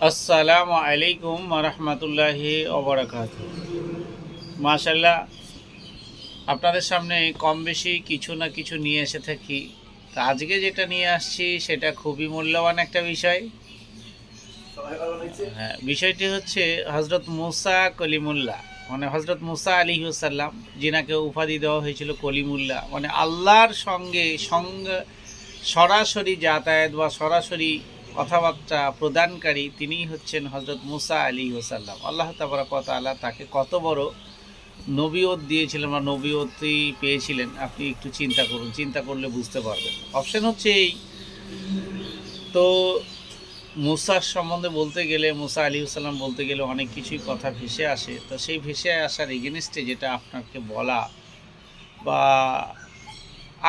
আসসালামু আলাইকুম রহমতুল্লাহি ওবরাকাত মাশাল্লাহ আপনাদের সামনে কম বেশি কিছু না কিছু নিয়ে এসে থাকি। তা আজকে যেটা নিয়ে আসছি সেটা খুবই মূল্যবান একটা বিষয়। হ্যাঁ বিষয়টি হচ্ছে হজরত মুসা কলিমুল্লাহ। মানে হজরত মুসা আলী সাল্লাম যিনাকে উপাধি দেওয়া হয়েছিল কলিমুল্লাহ। মানে আল্লাহর সঙ্গে সঙ্গে সরাসরি যাতায়াত বা সরাসরি কথাবার্তা প্রদানকারী তিনিই হচ্ছেন হজরত মুসা আলী হোসাল্লাম আল্লাহ তাবারকত আল্লাহ তাকে কত বড় নবীয়ত দিয়েছিলেন বা নবীয়তই পেয়েছিলেন, আপনি একটু চিন্তা করুন, চিন্তা করলে বুঝতে পারবেন। অপশন হচ্ছে এই। তো মুসার সম্বন্ধে বলতে গেলে, মুসা আলী সাল্লাম বলতে গেলে অনেক কিছুই কথা ভেসে আসে। তো সেই ভেসে আসার এগেনস্টে যেটা আপনাকে বলা বা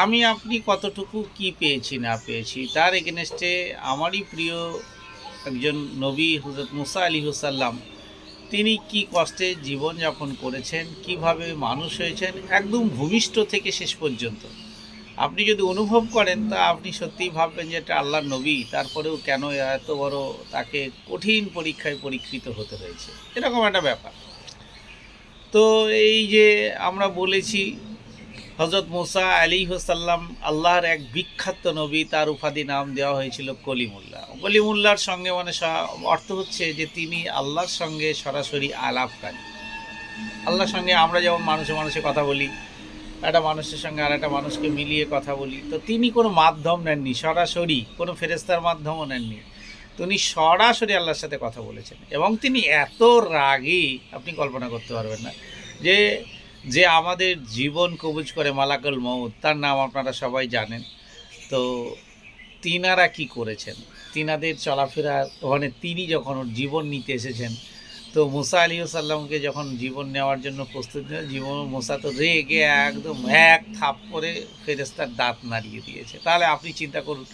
আমি আপনি কতটুকু কি পেয়েছি, না পেয়েছি, তার এগেনস্টে আমারই প্রিয় একজন নবী হজরত মুসা আলী হুসাল্লাম তিনি কি কষ্টে জীবনযাপন করেছেন, কীভাবে মানুষ হয়েছেন, একদম ভূমিষ্ঠ থেকে শেষ পর্যন্ত। আপনি যদি অনুভব করেন, তা আপনি সত্যিই ভাববেন যে এটা আল্লাহর নবী, তারপরেও কেন এত বড় তাকে কঠিন পরীক্ষায় পরীক্ষিত হতে হয়েছে। এরকম একটা ব্যাপার। তো এই যে আমরা বলেছি হজরত মুসা আলী হোসাল্লাম আল্লাহর এক বিখ্যাত নবী, তার উপাধি নাম দেওয়া হয়েছিল কলিমুল্লাহ। কলিমুল্লাহর সঙ্গে মানে অর্থ হচ্ছে যে তিনি আল্লাহর সঙ্গে সরাসরি আলাপকারী। আল্লাহর সঙ্গে আমরা যেমন মানুষে মানুষে কথা বলি, একটা মানুষের সঙ্গে আর একটা মানুষকে মিলিয়ে কথা বলি, তো তিনি কোনো মাধ্যম নেননি, সরাসরি, কোনো ফেরেস্তার মাধ্যমও নেননি। তিনি সরাসরি আল্লাহর সাথে কথা বলেছেন এবং তিনি এত রাগী, আপনি কল্পনা করতে পারবেন না, যে যে আমাদের জীবন কবুজ করে মালাকুল মৌত তার নাম আপনারা সবাই জানেন। তো তিনারা কি করেছেন? তিনাদের চলাফেরা মানে তিনি যখন ওর জীবন নিতে এসেছেন, তো মুসা আলী সাল্লামকে যখন জীবন নেওয়ার জন্য প্রস্তুত জীবন মুসা তো রেগে একদম এক থাপ করে ফেরেস্তার দাঁত নাড়িয়ে দিয়েছে। তাহলে আপনি চিন্তা করুন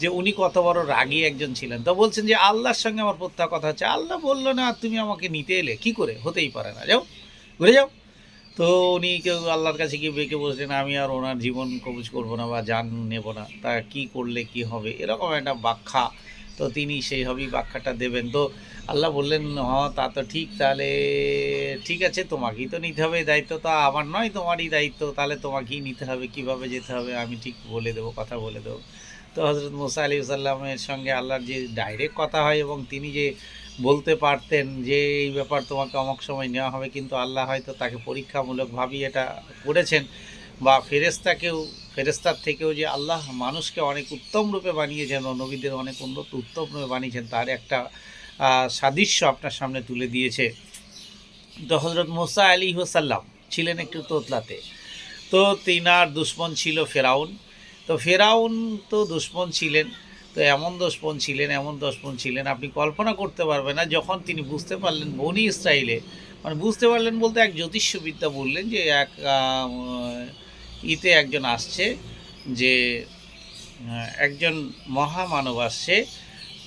যে উনি কত বড় রাগী একজন ছিলেন। তো বলছেন যে আল্লাহর সঙ্গে আমার প্রত্যেক কথা হচ্ছে। আল্লাহ বলল, না, তুমি আমাকে নিতে এলে, কি করে? হতেই পারে না। যাও, ঘুরে যাও। তো উনি কেউ আল্লাহর কাছে গিয়ে বেঁকে বসলেন আমি আর ওনার জীবন কবুজ করব না বা জান নেব না। তা কি করলে কি হবে? এরকম একটা ব্যাখ্যা তো তিনি সেইভাবেই ব্যাখ্যাটা দেবেন। তো আল্লাহ বললেন হ তা তো ঠিক, তাহলে ঠিক আছে, তোমাকেই তো নিতে হবে দায়িত্ব তা আমার নয়, তোমারই দায়িত্ব, তাহলে তোমাকেই নিতে হবে, কীভাবে যেতে হবে, আমি ঠিক বলে দেবো, কথা বলে দেবো। তো হজরত মুসা আলী সাল্লামের সঙ্গে আল্লাহর যে ডাইরেক্ট কথা হয় এবং তিনি যে বলতে পারতেন যে, এই ব্যাপার তোমাকে অমক সময় নেওয়া হবে, কিন্তু আল্লাহ হয়তো তাকে পরীক্ষামূলকভাবেই এটা করেছেন বা ফেরেস্তাকেও ফেরেস্তার থেকেও যে আল্লাহ মানুষকে অনেক উত্তম রূপে বানিয়েছেন নবীদের অনেক উন্নত উত্তম রূপে বানিয়েছেন, তার একটা সাদৃশ্য আপনার সামনে তুলে দিয়েছে। তো হজরত মুসা আলী হোসাল্লাম ছিলেন একটু তোতলাতে। তো তিনার দুশ্মন ছিল ফেরাউন। তো ফেরাউন তো দুশ্মন ছিলেন, তো এমন দুশ্মন ছিলেন, এমন দুশ্মন ছিলেন, আপনি কল্পনা করতে পারবেন না, যখন তিনি বুঝতে পারলেন বনি ইসরায়েলে মানে বুঝতে পারলেন বলতে এক জ্যোতিষবিদ্যা বললেন যে এক ইতে একজন আসছে যে একজন মহামানব আসছে,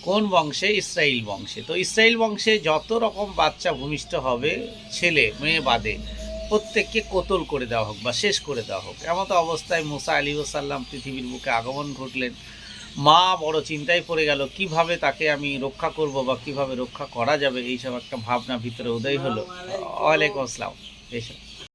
কোন বংশে? ইসরায়েল বংশে। তো ইসরায়েল বংশে যত রকম বাচ্চা ভূমিষ্ঠ হবে, ছেলে, মেয়ে বাদে, প্রত্যেককে কোতল করে দেওয়া হোক বা শেষ করে দেওয়া হোক এমত অবস্থায় মুসা আলী ওসাল্লাম পৃথিবীর বুকে আগমন ঘটলেন। মা বড় চিন্তায় পড়ে গেল, কীভাবে তাকে আমি রক্ষা করব বা কীভাবে রক্ষা করা যাবে? এইসব একটা ভাবনা ভিতরে উদয় হলো। ওয়ালাইকুম আসসালাম। এইসব